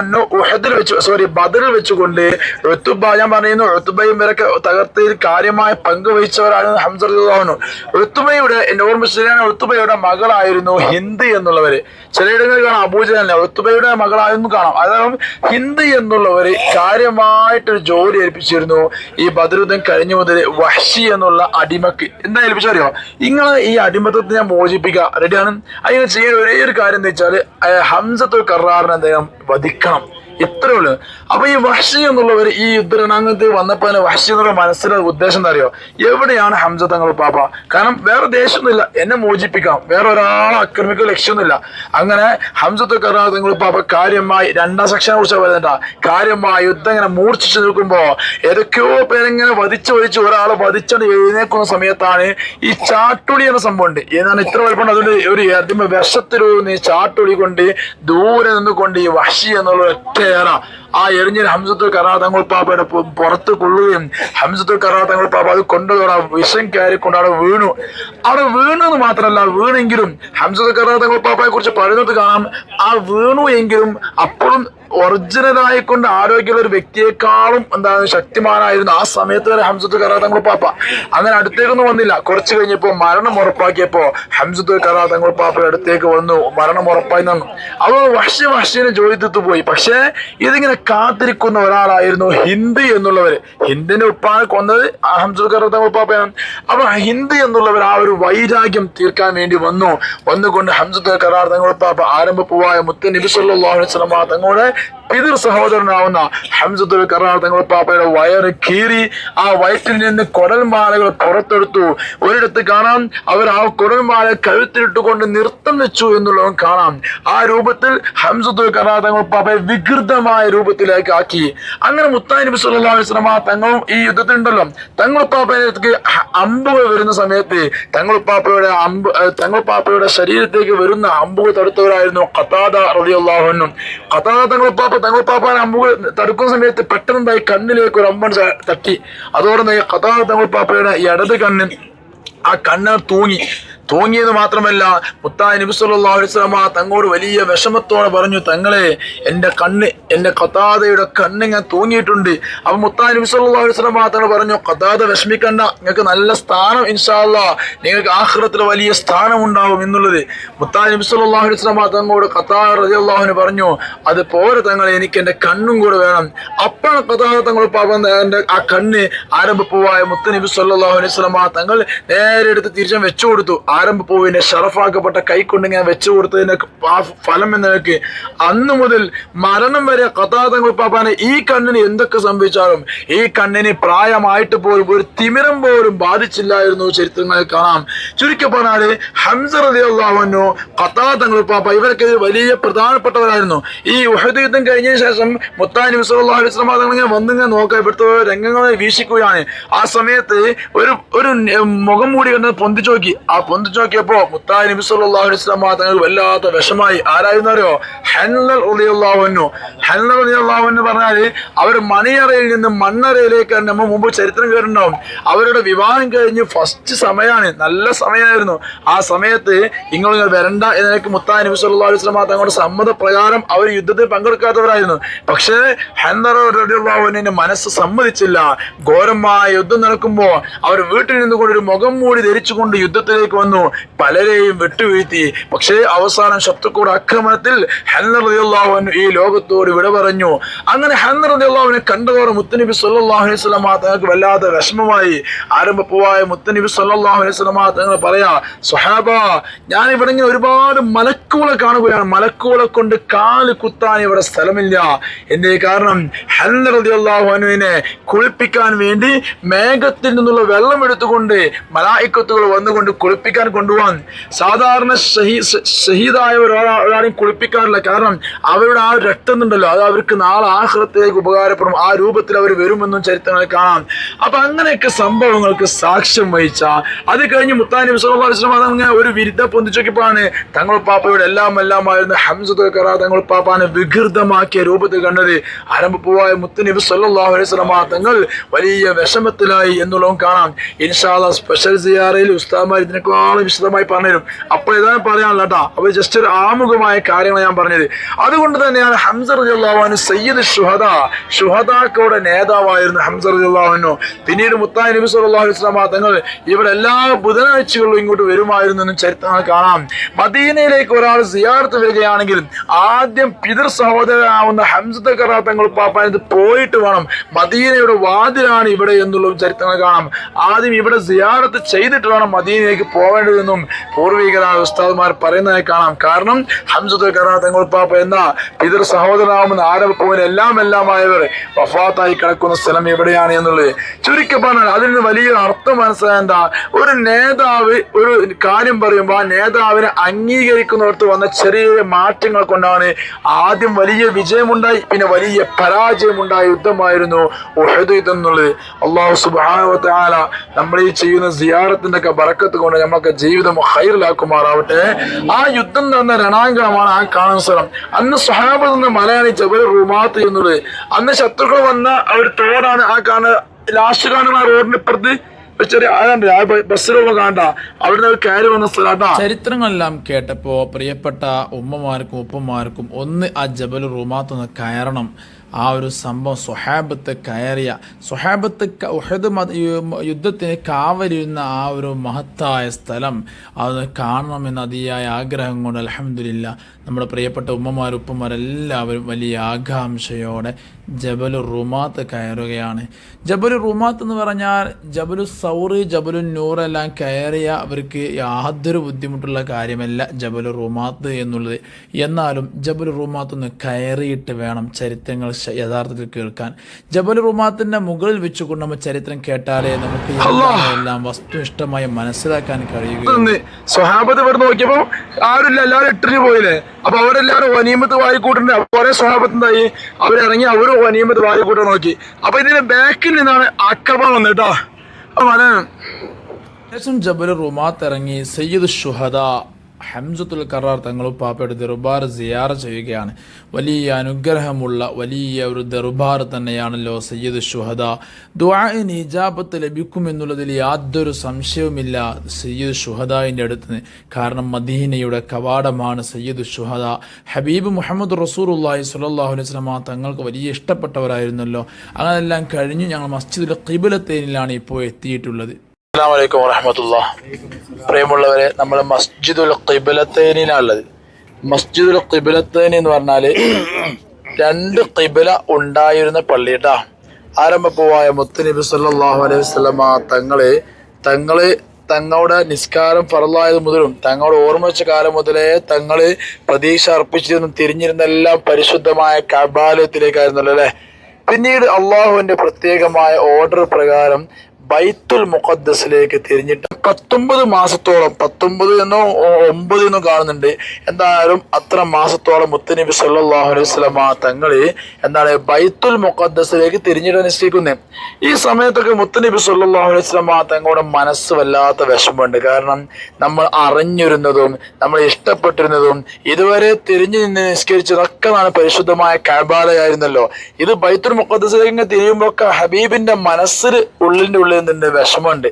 അൻഹു ഉഹദിൽ വെച്ച് സോറി വെച്ചുകൊണ്ട് ഋത്തുബ ഞാൻ പറയുന്നു ഋത്തുബയും ഇവരൊക്കെ തകർത്തിൽ കാര്യമായ പങ്ക് വഹിച്ചവരാണ് ഹംസ റളിയല്ലാഹു അൻഹു. ഋത്തുബയുടെ എന്റെ ഓർമ്മ ശരിയാണ് ഋത്തുബയുടെ മകളായിരുന്നു ഹിന്ദ് എന്നുള്ളവര്. ചിലയിടങ്ങളിൽ കാണാം അബൂജഹലിനെ ഋത്തുബയുടെ മകളായിരുന്നു കാണാം. അതായത് ഹിന്ദ് എന്നുള്ളവര് കാര്യമായിട്ടൊരു ജോലി ഏൽപ്പിച്ചിരുന്നു ഈ ബദ്രുദ്ധം കഴിഞ്ഞു മുതൽ വഹ്ഷി എന്നുള്ള അടിമക്ക്. എന്താ ഏൽപ്പിച്ചറിയോ നിങ്ങൾ ഈ അടിമത്തത്തെ മോചിപ്പിക്കുക. റെഡിയാണ്? അതിന് ചെയ്യാൻ ഒരേ ഒരു കാര്യം എന്താ വെച്ചാൽ ഹംസത്തുൽ കറാറിനെ അദ്ദേഹം വധിക്കണം. ഇത്രേ ഉള്ളൂ. അപ്പൊ ഈ വഹ്ഷി എന്നുള്ളവർ ഈ യുദ്ധരണാംഗത്തിൽ വന്നപ്പോ തന്നെ വഹ്ഷി എന്നുള്ള മനസ്സിലെ ഉദ്ദേശം എന്താ അറിയോ? എവിടെയാണ് ഹംസ തങ്ങൾ പാപ്പ കാരണം വേറെ ദേശമൊന്നുമില്ല. എന്നെ മോചിപ്പിക്കാം. വേറെ ഒരാളെ ആക്രമിക്കുക ലക്ഷ്യമൊന്നുമില്ല. അങ്ങനെ ഹംസത്ത് കറാ തങ്ങൾ പാപ്പ കാര്യമായി രണ്ടാം സെക്ഷനെ കുറിച്ച് പറയുന്നുണ്ട കാര്യമായി യുദ്ധം ഇങ്ങനെ മൂർച്ഛിച്ചു നിൽക്കുമ്പോ ഏതൊക്കെയോ പേരിങ്ങനെ വധിച്ചു വധിച്ച് ഒരാളെ വധിച്ചുകൊണ്ട് എഴുന്നേക്കുന്ന സമയത്താണ് ഈ ചാട്ടുളി എന്ന സംഭവം ഉണ്ട്. ഏതാണ് ഇത്ര വലുപ്പം അതുകൊണ്ട് ഒരു അതിമ വിഷത്തിലൂന്ന് ചാട്ടുളി കൊണ്ട് ദൂരെ നിന്നുകൊണ്ട് ഈ വഷി എന്നുള്ള ഒറ്റ ഏറ ആ എറിഞ്ഞൊരു ഹംസത്തുൽ കറാ തങ്ങൾ പാപ്പയുടെ പുറത്ത് കൊള്ളുകയും ഹംസത്തുൽ കറാ തങ്ങൾ പാപ്പ അത് കൊണ്ടുപോയി വിഷം കയറിക്കൊണ്ട് അവിടെ വീണു. അവിടെ വീണു എന്ന് മാത്രമല്ല വീണെങ്കിലും ഹംസത്തുൽ കറാ തങ്ങൾ പാപ്പയെ കുറിച്ച് പറയുന്നത് കാണാം. ആ വീണു എങ്കിലും അപ്പോഴും ഒറിജിനൽ ആയിക്കൊണ്ട് ആരോഗ്യമുള്ള ഒരു വ്യക്തിയെക്കാളും എന്താണ് ശക്തിമാനായിരുന്നു ആ സമയത്ത് വരെ ഹംസത്തുൽ കരാർ തങ്ങൾ പാപ്പ. അങ്ങനെ അടുത്തേക്കൊന്നും വന്നില്ല. കുറച്ച് കഴിഞ്ഞപ്പോൾ മരണം ഉറപ്പാക്കിയപ്പോ ഹംസത്തുൽ കരാർ തങ്ങൾ പാപ്പ അടുത്തേക്ക് വന്നു. മരണം ഉറപ്പായി നിന്നു. അവ വഹ്ഷി വഹ്ഷിനെ ജോലിത്തു പോയി. പക്ഷേ ഇതിങ്ങനെ കാത്തിരിക്കുന്ന ഒരാളായിരുന്നു ഹിന്ദി എന്നുള്ളവര്. ഹിന്ദിന്റെ ഉപ്പാനെ കൊന്നത് ഹംസത്ത് കറാ തങ്ങൾ പാപ്പയാണ്. അപ്പൊ ഹിന്ദി എന്നുള്ളവർ ആ ഒരു വൈരാഗ്യം തീർക്കാൻ വേണ്ടി വന്നു. വന്നുകൊണ്ട് ഹംസത്തുൽ കറാർ തങ്ങൾ പാപ്പ ആരംഭപ്പുവായ മുത്തൻ നബി സല്ലല്ലാഹു അലൈഹി വസല്ലം തങ്ങളുടെ പിതൃ സഹോദരനാവുന്ന ഹംസത്തുൽ കറാർ തങ്ങൾ പാപ്പയുടെ വയറ് കീറി ആ വയറ്റിൽ നിന്ന് കുടൽമാലകൾ പുറത്തെടുത്തു. ഒരിടത്ത് കാണാം അവർ ആ കുടൽമാല കഴുത്തിലിട്ടുകൊണ്ട് നൃത്തം വെച്ചു എന്നുള്ളതും കാണാം. ആ രൂപത്തിൽ ഹംസത്തുൽ കറാർ തങ്ങൾ പാപ്പയെ വികൃതമായ രൂപത്തിലേക്ക് ആക്കി. അങ്ങനെ മുത്താൻ നബി അലൈഹി വസല്ലം തങ്ങളും ഈ യുദ്ധത്തിലുണ്ടല്ലോ തങ്ങളുപ്പാപ്പയിലേക്ക് അമ്പുകൾ വരുന്ന സമയത്ത് തങ്ങളുപ്പാപ്പയുടെ അമ്പ് തങ്ങൾ തങ്ങളുപ്പാപ്പയുടെ ശരീരത്തേക്ക് വരുന്ന അമ്പുകൾ തടുത്തവരായിരുന്നു ഖത്താദ റളിയല്ലാഹു അൻഹു. ഖത്താദ തങ്ങളുപ്പാപ്പ തങ്ങളുപ്പാപ്പാൻ അമ്പുകൾ തടുക്കുന്ന സമയത്ത് പെട്ടെന്നുണ്ടായി കണ്ണിലേക്ക് ഒരു അമ്മൻ തട്ടി. അതോടെ കഥാ തങ്ങളുപ്പാപ്പയുടെ ഇടത് കണ്ണ് ആ കണ്ണ് തൂങ്ങി. തൂങ്ങിയത് മാത്രമല്ല മുത്തായ നബി സല്ലല്ലാഹു അലൈഹി വസല്ലമ തങ്ങളോട് വലിയ വിഷമത്തോടെ പറഞ്ഞു തങ്ങളെ എന്റെ കണ്ണ് എന്റെ ഖതാദയുടെ കണ്ണ് ഇങ്ങനെ തൂങ്ങിയിട്ടുണ്ട്. അപ്പം മുത്തായ നബി സല്ലല്ലാഹു അലൈഹി വസല്ലമ തങ്ങൾ പറഞ്ഞു ഖതാദ വിഷമിക്കണ്ട നിങ്ങൾക്ക് നല്ല സ്ഥാനം ഇൻഷാല്ല നിങ്ങൾക്ക് ആഖിറത്തിൽ വലിയ സ്ഥാനം ഉണ്ടാവും എന്നുള്ളത്. മുത്തായ നബി സല്ലല്ലാഹു അലൈഹി വസല്ലമ തങ്ങളോട് കഥാ റളിയല്ലാഹുവിന് പറഞ്ഞു അത് പോരെ തങ്ങളെ എനിക്ക് എന്റെ കണ്ണും കൂടെ വേണം. അപ്പോഴാണ് ഖതാദ തങ്ങൾ പറഞ്ഞ എന്റെ ആ കണ്ണ് ആരംഭപ്പൂവായ മുത്ത നബി അലൈഹി തങ്ങൾ നേരെ എടുത്ത് തിരിച്ചും വെച്ചു കൊടുത്തു. ആരംഭപ്പൂവിനെ ഷറഫാക്കപ്പെട്ട കൈക്കൊണ്ട് കൊണ്ട് ഇങ്ങനെ വെച്ചു കൊടുത്തതിന് ആ ഫലം എന്ന നിലയ്ക്ക് അന്ന് മുതൽ മരണം വരെ കഥാതങ്ങൾ പാപ്പാനെ ഈ കണ്ണിന് എന്തൊക്കെ സംഭവിച്ചാലും ഈ കണ്ണിന് പ്രായമായിട്ട് പോലും ഒരു തിമിരം പോലും ബാധിച്ചില്ലായിരുന്നു ചരിത്രങ്ങളിൽ കാണാം. ചുരുക്കി പറഞ്ഞാൽ ഹംസ റളിയല്ലാഹു കഥാതങ്ങൾ പാപ്പ ഇവരൊക്കെ വലിയ പ്രധാനപ്പെട്ടവരായിരുന്നു. ഈ ഉഹദ് യുദ്ധം കഴിഞ്ഞതിന് ശേഷം മുത്താനി സല്ലല്ലാഹു അലൈഹി വസല്ലം തങ്ങൾ ഇങ്ങനെ വന്നിങ്ങനെ നോക്കുക ഇവിടുത്തെ രംഗങ്ങളെ വീക്ഷിക്കുകയാണ് ആ സമയത്ത് ഒരു ഒരു മുഖം മൂടി കണ്ടത് പൊന്തിച്ചു നോക്കി. ആ പൊന്തിച്ചു നോക്കിയപ്പോ മുത്താൻ നബി സല്ലല്ലാഹു അലൈഹി വസല്ലം തങ്ങൾ വല്ലാത്ത വിഷമായി. ആരായിരുന്നു ഹെന്നൽ റളിയല്ലാഹു ഹെന്നൽ റളിയല്ലാഹു അൻഹു പറഞ്ഞാൽ അവർ മണിയറയിൽ നിന്ന് മണ്ണറയിലേക്ക് നമ്മൾ മുമ്പ് ചരിത്രം കേട്ടിട്ടുണ്ടാവും. അവരുടെ വിവാഹം കഴിഞ്ഞ് ഫസ്റ്റ് സമയമാണ് നല്ല സമയമായിരുന്നു. ആ സമയത്ത് നിങ്ങൾ വരണ്ട എന്നൊക്കെ മുത്താൻ നബി സല്ലല്ലാഹു അലൈഹി വസല്ലം തങ്ങളുടെ സമ്മതപ്രകാരം അവർ യുദ്ധത്തിൽ പങ്കെടുക്കാത്തവരായിരുന്നു. പക്ഷേ ഹൻദർ റളിയല്ലാഹുവിന്റെ മനസ്സ് സമ്മതിച്ചില്ല. ഘോരമായ യുദ്ധം നടക്കുമ്പോൾ അവർ വീട്ടിൽ നിന്നുകൊണ്ട് ഒരു മുഖം മൂടി ധരിച്ചുകൊണ്ട് യുദ്ധത്തിലേക്ക് വന്നു. പലരെയും വിട്ടുവീഴ്ത്തി. പക്ഷേ അവസാനം ശത്രുക്കളുടെ ആക്രമണത്തിൽ റളിയല്ലാഹു ഈ ലോകത്തോട് വിട പറഞ്ഞു. അങ്ങനെ ഹൻദർ റളിയല്ലാഹുവിനെ കണ്ടതോടെ മുത്തനബി സല്ലാഹു അലൈഹി സ്വലമ തങ്ങൾക്ക് വല്ലാതെ വിഷമമായി. ആരംഭപ്പുവായ മുത്തനബി സല്ലാഹു അലൈഹി സ്വലമ തങ്ങൾ പറയാ സുഹാബ ഞാൻ ഇവിടെ ഇങ്ങനെ ഒരുപാട് മലക്കുകളെ കാണുകയാണ്. മലക്കുകളെ കൊണ്ട് കാൽ കുത്താൻ ഇവിടെ സ്ഥലമില്ല. എന്റെ കാരണം? റളിയല്ലാഹു കുളിപ്പിക്കാൻ വേണ്ടി മേഘത്തിൽ നിന്നുള്ള വെള്ളം എടുത്തുകൊണ്ട് മലായിക്കത്തുകൾ വന്നുകൊണ്ട് കുളിപ്പിക്കാൻ കൊണ്ടുപോകാൻ. സാധാരണ ഷഹീ ഷഹീദായ ഒരാളെ ഒരാളെയും കുളിപ്പിക്കാറില്ല. കാരണം അവരുടെ ആ രക്തം ഉണ്ടല്ലോ അത് അവർക്ക് നാളെ ആഹ്റത്തിലേക്ക് ഉപകാരപ്പെടും. ആ രൂപത്തിൽ അവർ വരുമെന്നും ചരിത്രങ്ങളിൽ കാണാം. അപ്പൊ അങ്ങനെയൊക്കെ സംഭവങ്ങൾക്ക് സാക്ഷ്യം വഹിച്ച അത് കഴിഞ്ഞ് മുത്താനി വിശ്വം അങ്ങനെ ഒരു വിരുദ്ധ പൊന്തിച്ചൊക്കെപ്പാണ്. തങ്ങൾ പാപ്പയുടെ എല്ലാം എല്ലാം ആയിരുന്ന ഹംസത്തുൽ കറ തങ്ങൾ പാപ്പാനെ വികൃതമാക്കിയ രൂപത്തിൽ കണ്ടത്. ആരംഭപ്പൂവായ മുത്തനബി സല്ലല്ലാഹു അലൈഹി സ്വലമാ തങ്ങൾ വലിയ വിഷമത്തിലായി എന്നുള്ളതും കാണാം. ഇൻഷാല്ല സ്പെഷ്യൽ സിയാറയിൽ ഉസ്താദ്മാർ ഇതിനേക്കാളും വിശദമായി പറഞ്ഞുതരും. അപ്പോൾ ഇതാണ് പറയാനുള്ള കേട്ടോ. അപ്പോൾ ജസ്റ്റ് ഒരു ആമുഖമായ കാര്യങ്ങൾ ഞാൻ പറഞ്ഞത്. അതുകൊണ്ട് തന്നെയാണ് ഹംസർ റളിയല്ലാഹു സയ്യിദ് ഷുഹദ ഷുഹദാക്കളുടെ നേതാവായിരുന്നു ഹംസർ റളിയല്ലാഹു പിന്നീട് മുത്താൻ നബി സല്ലല്ലാഹു അലൈഹി വസല്ലമ തങ്ങൾ ഇവിടെ എല്ലാ ബുധനാഴ്ചകളിലും ഇങ്ങോട്ട് വരുമായിരുന്നു എന്നും ചരിത്രങ്ങൾ കാണാം. മദീനയിലേക്ക് ഒരാൾ സിയാർത്ത് വരികയാണെങ്കിൽ ആദ്യം പിതൃ സഹോദരനാവുന്ന ഹംസത്തെ തങ്ങൾ പാപ്പാൻ ഇത് പോയിട്ട് വേണം. മദീനയുടെ വാതിലാണ് ഇവിടെ എന്നുള്ള ചരിത്രങ്ങൾ കാണാം. ആദ്യം ഇവിടെ സിയാറത്ത് ചെയ്തിട്ട് വേണം മദീനയിലേക്ക് പോവേണ്ടതെന്നും പൂർവികരായ ഉസ്താദ്മാർ പറയുന്നതായി കാണാം. കാരണം ഹംസത്തെ കറാ പാപ്പ എന്ന പിതൃ സഹോദരനാവുന്ന ആരംഭപ്പൂവിന് എല്ലാം എല്ലാമായവർ വഫാത്തായി കിടക്കുന്ന സ്ഥലം എവിടെയാണ് എന്നുള്ളത് ചുരുക്കി പറഞ്ഞാൽ അതിന് വലിയ അർത്ഥം മനസ്സിലായ എന്താ? ഒരു നേതാവ് ഒരു കാര്യം പറയുമ്പോൾ ആ നേതാവിനെ അംഗീകരിക്കുന്നിടത്ത് വന്ന ചെറിയ മാറ്റങ്ങൾ കൊണ്ടാണ് ആദ്യം വലിയ വിജയമുണ്ടായി പിന്നെ വലിയ പരാജയമുണ്ടായ യുദ്ധമായിരുന്നു ഉഹദ് എന്നുള്ളത്. അള്ളാഹു സുബാന നമ്മൾ ഈ ചെയ്യുന്ന സിയാറത്തിന്റെ ഒക്കെ ബറക്കത്ത് കൊണ്ട് നമ്മളൊക്കെ ജീവിതം ഹൈറിലാക്കുമാറാവട്ടെ. ആ യുദ്ധം നടന്ന രണാങ്കണമാണ് ആ കാണുന്ന സ്ഥലം. അന്ന് സ്വഹാബ് നിന്ന് മലയാളി ജബൽ റുമാത്ത് എന്നുള്ളത് അന്ന് ശത്രുക്കൾ വന്ന ഒരു തോടാണ് ആ കാണുന്ന ലാസ്റ്റ് കാണുന്ന റോഡിന് ഇപ്പുറത്ത് അവിടെ ചരിത്രങ്ങളെല്ലാം കേട്ടപ്പോൾ പ്രിയപ്പെട്ട ഉമ്മമാർക്കും ഉപ്പമാർക്കും ഒന്ന് ആ ജബൽ റൂമാത്ത് കയറണം. ആ ഒരു സംഭവം സ്വഹാബത്ത് കയറിയ സ്വഹാബത്ത് ഉഹദ് യുദ്ധത്തിന് കാവലിരുന്ന ആ ഒരു മഹത്തായ സ്ഥലം അത് കാണണമെന്ന് അതിയായ ആഗ്രഹം കൊണ്ട് അലഹമില്ല നമ്മുടെ പ്രിയപ്പെട്ട ഉമ്മമാർ ഉപ്പമാരെല്ലാവരും വലിയ ആകാംക്ഷയോടെ ജബലു റുമാത്ത് കയറുകയാണ്. ജബലു റുമാത്ത് എന്ന് പറഞ്ഞാൽ ജബലു സൗറ് ജബലു നൂർ എല്ലാം കയറിയ അവർക്ക് യാതൊരു ബുദ്ധിമുട്ടുള്ള കാര്യമല്ല ജബലു റുമാത്ത് എന്നുള്ളത്. എന്നാലും ജബലു റുമാത്ത് ഒന്ന് കയറിയിട്ട് വേണം ചരിത്രങ്ങൾ യഥാർത്ഥത്തിൽ കേൾക്കാൻ. ജബലു റുമാത്തിന്റെ മുകളിൽ വെച്ചുകൊണ്ട് നമ്മൾ ചരിത്രം കേട്ടാലേ നമുക്ക് എല്ലാം വസ്തുനിഷ്ഠമായി മനസ്സിലാക്കാൻ കഴിയുകയുള്ളൂ. സ്വഹാബത്ത് ഇവിടെ നോക്കിയപ്പോ ആരുമില്ല എല്ലാവരും ഇട്ടിട്ട് പോയില്ലേ? അപ്പൊ അവരെല്ലാവരും വനീമത്ത് വായിക്കൂട്ടുണ്ട് അപ്പൊ കുറെ സ്വഹാബത്ത് എന്തായി? അവരിറങ്ങി അവരും വനീമത്ത് വായിക്കൂട്ടം നോക്കി. അപ്പൊ ഇതിന്റെ ബാക്കിൽ നിന്നാണ് ആക്രമണം വന്നിട്ടോ. അപ്പൊ മല ശേഷം ജബൽ സയ്യിദ് ഷുഹദ ഹംസത്തുൽ കറാർ തങ്ങൾ ഉപ്പാപ്പയുടെ ദർബാർ സിയാറ ചെയ്യുകയാണ്. വലിയ അനുഗ്രഹമുള്ള വലിയ ഒരു ദർബാർ തന്നെയാണല്ലോ സയ്യിദ് ഷുഹദ ദുആഇന് ഇജാബത്ത് ലഭിക്കും എന്നുള്ളതിൽ യാതൊരു സംശയവുമില്ല സയ്യിദ് ഷുഹദായിന്റെ അടുത്ത് കാരണം മദീനയുടെ കവാടമാണ് സയ്യിദ് ഷുഹദ ഹബീബ് മുഹമ്മദ് റസൂറുല്ലാഹി സ്വല്ലല്ലാഹു അലൈഹി വസല്ലമ തങ്ങൾക്ക് വലിയ ഇഷ്ടപ്പെട്ടവരായിരുന്നല്ലോ. അങ്ങനെല്ലാം കഴിഞ്ഞ് ഞങ്ങൾ മസ്ജിദുൽ കിബിലത്തേനിലാണ് ഇപ്പോൾ എത്തിയിട്ടുള്ളത്. അസ്സലാമലൈക്കും വറഹമത്തുള്ള. പ്രിയമുള്ളവരെ നമ്മൾ മസ്ജിദുൽ ഖിബലത്തേനിലാണുള്ളത്. മസ്ജിദുൽ ഖിബലത്തേനി എന്ന് പറഞ്ഞാൽ രണ്ട് ഖിബല ഉണ്ടായിരുന്ന പള്ളി കേട്ടാ ആരംഭപ്പൂവായ മുത്തുനബി സല്ലാഹു അലൈഹി വസല്ലമ തങ്ങളെ തങ്ങൾ തങ്ങളുടെ നിസ്കാരം ഫറലായത് മുതലും തങ്ങളുടെ ഓർമ്മ വെച്ച കാലം മുതലേ തങ്ങൾ പ്രതീക്ഷ അർപ്പിച്ചിരുന്നു തിരിഞ്ഞിരുന്ന എല്ലാം പരിശുദ്ധമായ കബാലയത്തിലേക്കായിരുന്നല്ലോ അല്ലേ? പിന്നീട് അള്ളാഹുവിന്റെ പ്രത്യേകമായ ഓർഡർ പ്രകാരം ബൈത്തുൽ മുഖദ്ദസിലേക്ക് തിരിഞ്ഞിട്ട് പത്തൊമ്പത് മാസത്തോളം പത്തൊമ്പത് എന്നോ ഒമ്പത് എന്നോ കാണുന്നുണ്ട്. എന്തായാലും അത്ര മാസത്തോളം മുത്തനബി സല്ലല്ലാഹു അലൈഹി വസല്ലമ തങ്ങൾ എന്താണ് ബൈത്തുൽ മുഖദ്ദസിലേക്ക് തിരിഞ്ഞിട്ട് നിശ്ചയിക്കുന്നത് ഈ സമയത്തൊക്കെ മുത്തനബി സല്ലല്ലാഹു അലൈഹി വസല്ലമ തങ്ങളുടെ മനസ്സ് വല്ലാത്ത വിഷമമുണ്ട്. കാരണം നമ്മൾ അറിഞ്ഞിരുന്നതും നമ്മൾ ഇഷ്ടപ്പെട്ടിരുന്നതും ഇതുവരെ തിരിഞ്ഞു നിന്ന് നിസ്കരിച്ചതൊക്കെ നാണ് പരിശുദ്ധമായ കാബാലയായിരുന്നല്ലോ ഇത് ബൈത്തുൽ മുഖദ്ദസിലേക്ക് ഇങ്ങനെ തിരിയുമ്പോഴൊക്കെ ഹബീബിന്റെ മനസ്സിൽ ഉള്ളിന്റെ ഉള്ളിൽ നിന്റെ വിഷമമുണ്ട്.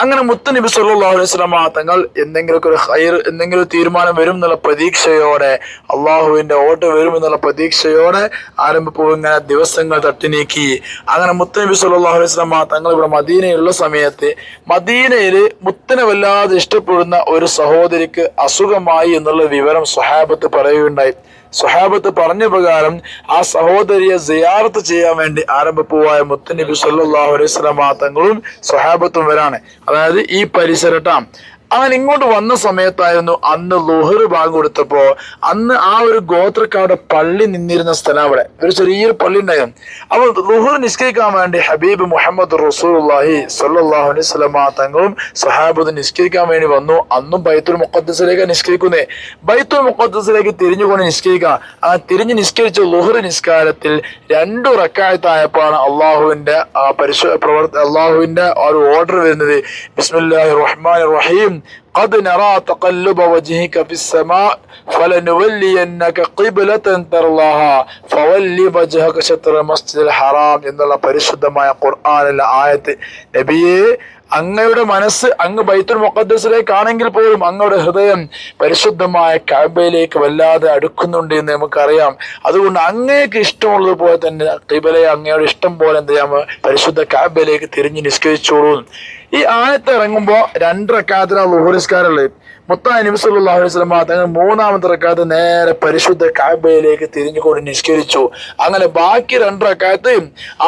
അങ്ങനെ മുത്തനബി സല്ലല്ലാഹു അലൈഹി വസല്ലമ തങ്ങൾ എന്തെങ്കിലുമൊക്കെ ഒരു ഹൈർ എന്തെങ്കിലും തീരുമാനം വരും എന്നുള്ള പ്രതീക്ഷയോടെ അള്ളാഹുവിന്റെ ഓട്ട് വരും എന്നുള്ള പ്രതീക്ഷയോടെ ആരംഭിപ്പോൾ ഇങ്ങനെ ദിവസങ്ങൾ തട്ടി നീക്കി അങ്ങനെ മുത്തനബി സല്ലല്ലാഹു അലൈഹി വസല്ലമ തങ്ങൾ ഇവിടെ മദീനയുള്ള സമയത്ത് മദീനയിൽ മുത്തനെ വല്ലാതെ ഇഷ്ടപ്പെടുന്ന ഒരു സഹോദരിക്ക് അസുഖമായി എന്നുള്ള വിവരം സ്വഹാബത്ത് പറയുകയുണ്ടായി. സ്വഹാബത്ത് പറഞ്ഞ പ്രകാരം ആ സഹോദരിയെ സിയാറത്ത് ചെയ്യാൻ വേണ്ടി ആരംഭപ്പൂവായ മുത്തനബി സല്ലാഹു അലൈഹി വസല്ലമ തങ്ങളും സ്വഹാബത്തും വരാണ്. അതായത് ഈ പരിസരട്ടാം അങ്ങനെ ഇങ്ങോട്ട് വന്ന സമയത്തായിരുന്നു അന്ന് ലുഹർ ഭാഗം കൊടുത്തപ്പോ അന്ന് ആ ഒരു ഗോത്രക്കാരുടെ പള്ളി നിന്നിരുന്ന സ്ഥലം അവിടെ. ഒരു ചെറിയൊരു പള്ളി ഉണ്ടായിരുന്നു. അപ്പോൾ ലുഹർ നിസ്കരിക്കാൻ വേണ്ടി ഹബീബ് മുഹമ്മദ് റസൂലുള്ളാഹി സ്വല്ലല്ലാഹു അലൈഹി തങ്ങളും സഹാബത്ത് നിസ്കരിക്കാൻ വേണ്ടി വന്നു. അന്നും ബൈത്തുൽ മുക്കദ്സിലേക്ക് നിസ്കരിക്കുന്നേ. ബൈത്തുൽ മുക്കദ്സിലേക്ക് തിരിഞ്ഞുകൊണ്ട് നിസ്കരിക്കാം ആ തിരിഞ്ഞ് നിസ്കരിച്ച ലുഹർ നിസ്കാരത്തിൽ രണ്ടു റക്കായത്തായപ്പോഴാണ് അള്ളാഹുവിന്റെ ആ പരിശോ പ്രവർത്ത അള്ളാഹുവിന്റെ ഒരു ഓർഡർ വരുന്നത്. ബിസ്മില്ലാഹി റഹ്മാൻ റഹീം. قد نرى تقلب وجهك في السماء فلنولينك قبلة ترضاها فولي وجهك شطر المسجد الحرام എന്നുള്ള പരിശുദ്ധമായ ഖുർആനിലെ ആയത്ത് നബിയെ അങ്ങയുടെ മനസ്സ് അങ്ങ് ബൈത്തുൽ മുഖദ്ദസിലേക്കാണെങ്കിൽ പോലും അങ്ങയുടെ ഹൃദയം പരിശുദ്ധമായ കാബയിലേക്ക് വല്ലാതെ അടുക്കുന്നുണ്ട് എന്ന് നമുക്കറിയാം അതുകൊണ്ട് അങ്ങേക്ക് ഇഷ്ടമുള്ളത് പോലെ തന്നെ കിബലയെ അങ്ങയുടെ ഇഷ്ടം പോലെ എന്ത് ചെയ്യാം പരിശുദ്ധ കാബയിലേക്ക് തിരിഞ്ഞ് നിസ്കരിച്ചോളൂ ഈ ആയത്ത് ഇറങ്ങുമ്പോൾ രണ്ട് റക്കാത്തിനാണ് ലുഹുരിസ്കാരുള്ളത് മൊത്തം നബി സല്ലല്ലാഹു അലൈഹി തങ്ങൾ മൂന്നാമത്തെ റക്കാത്ത് നേരെ പരിശുദ്ധ കാബയിലേക്ക് തിരിഞ്ഞുകൊണ്ട് നിഷ്കരിച്ചു അങ്ങനെ ബാക്കി രണ്ട് റക്കാത്ത്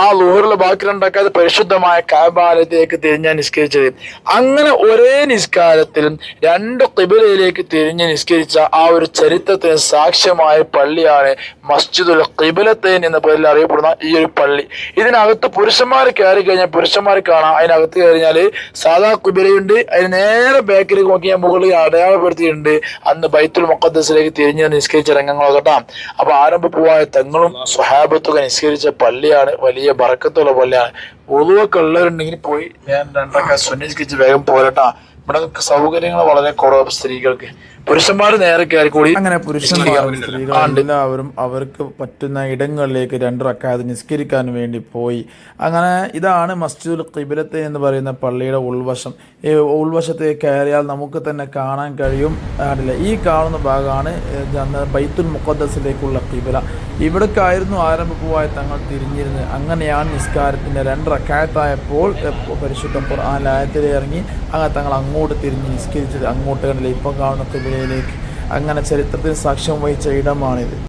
ആ ലുഹറിലെ ബാക്കി രണ്ട് പരിശുദ്ധമായ കാബാലയത്തിലേക്ക് തിരിഞ്ഞാൽ നിഷ്കരിച്ചത് അങ്ങനെ ഒരേ നിസ്കാരത്തിൽ രണ്ട് കിബിലയിലേക്ക് തിരിഞ്ഞ് നിസ്കരിച്ച ആ ഒരു ചരിത്രത്തിന് സാക്ഷ്യമായ പള്ളിയാണ് മസ്ജിദുൽ കിബിലത്തേൻ എന്ന പേരിൽ അറിയപ്പെടുന്ന ഈ ഒരു പള്ളി. ഇതിനകത്ത് പുരുഷന്മാർ കയറി കഴിഞ്ഞാൽ പുരുഷന്മാർ കാണാം. അതിനകത്ത് കഴിഞ്ഞാൽ സാധാ കുബിരയുണ്ട് അതിന് നേരെ ബാക്കിലേക്ക് ഞാൻ മുകളിൽ അടയാളപ്പെടുത്തിയിട്ടുണ്ട്. അന്ന് ബൈത്തുൽ മുക്കദ്സിലേക്ക് തിരിഞ്ഞ് നിസ്കരിച്ച രംഗങ്ങളോ കേട്ടാ. അപ്പൊ ആരംഭപ്പൂവായ തങ്ങളും സ്വഹാബത്തൊക്കെ നിസ്കരിച്ച പള്ളിയാണ്. വലിയ ബറക്കത്തുള്ള പള്ളിയാണ്. ഒതുവൊക്കെ ഉള്ളവരുണ്ടെങ്കിൽ പോയി ഞാൻ രണ്ടൊക്കെ സുനിസ്കരിച്ച് വേഗം പോരട്ടാ. ഇവിടെ സൗകര്യങ്ങൾ വളരെ കുറവ് സ്ത്രീകൾക്ക്. പുരുഷന്മാർ നേരെ കയറി കൂടി അങ്ങനെ പുരുഷന്മാരും സ്ത്രീകളും എല്ലാവരും അവർക്ക് പറ്റുന്ന ഇടങ്ങളിലേക്ക് രണ്ട് റക്കാത്ത് നിസ്കരിക്കാൻ വേണ്ടി പോയി. അങ്ങനെ ഇതാണ് മസ്ജിദുൽ കിബിലത്ത് എന്ന് പറയുന്ന പള്ളിയുടെ ഉൾവശം. ഈ ഉൾവശത്ത് കയറിയാൽ നമുക്ക് തന്നെ കാണാൻ കഴിയും. ആടില്ല ഈ കാണുന്ന ഭാഗമാണ് ബൈത്തുൽ മുഖദ്ദസിലേക്കുള്ള കിബില ഇവിടേക്കായിരുന്നു ആരംഭപ്പുവായ തങ്ങൾ തിരിഞ്ഞിരുന്നത്. അങ്ങനെയാണ് നിസ്കാരത്തിന്റെ രണ്ട് റക്കായത്തായപ്പോൾ പരിശുദ്ധ ഖുർആൻ ആയത്തിൽ ഇറങ്ങി അങ്ങനെ തങ്ങൾ അങ്ങോട്ട് തിരിഞ്ഞ് നിസ്കരിച്ചത്. അങ്ങോട്ട് കണ്ടില്ല ഇപ്പം കാണുന്ന ഖിബിലയിലേക്ക് അങ്ങനെ ചരിത്രത്തിന് സാക്ഷ്യം വഹിച്ച ഇടമാണിത്.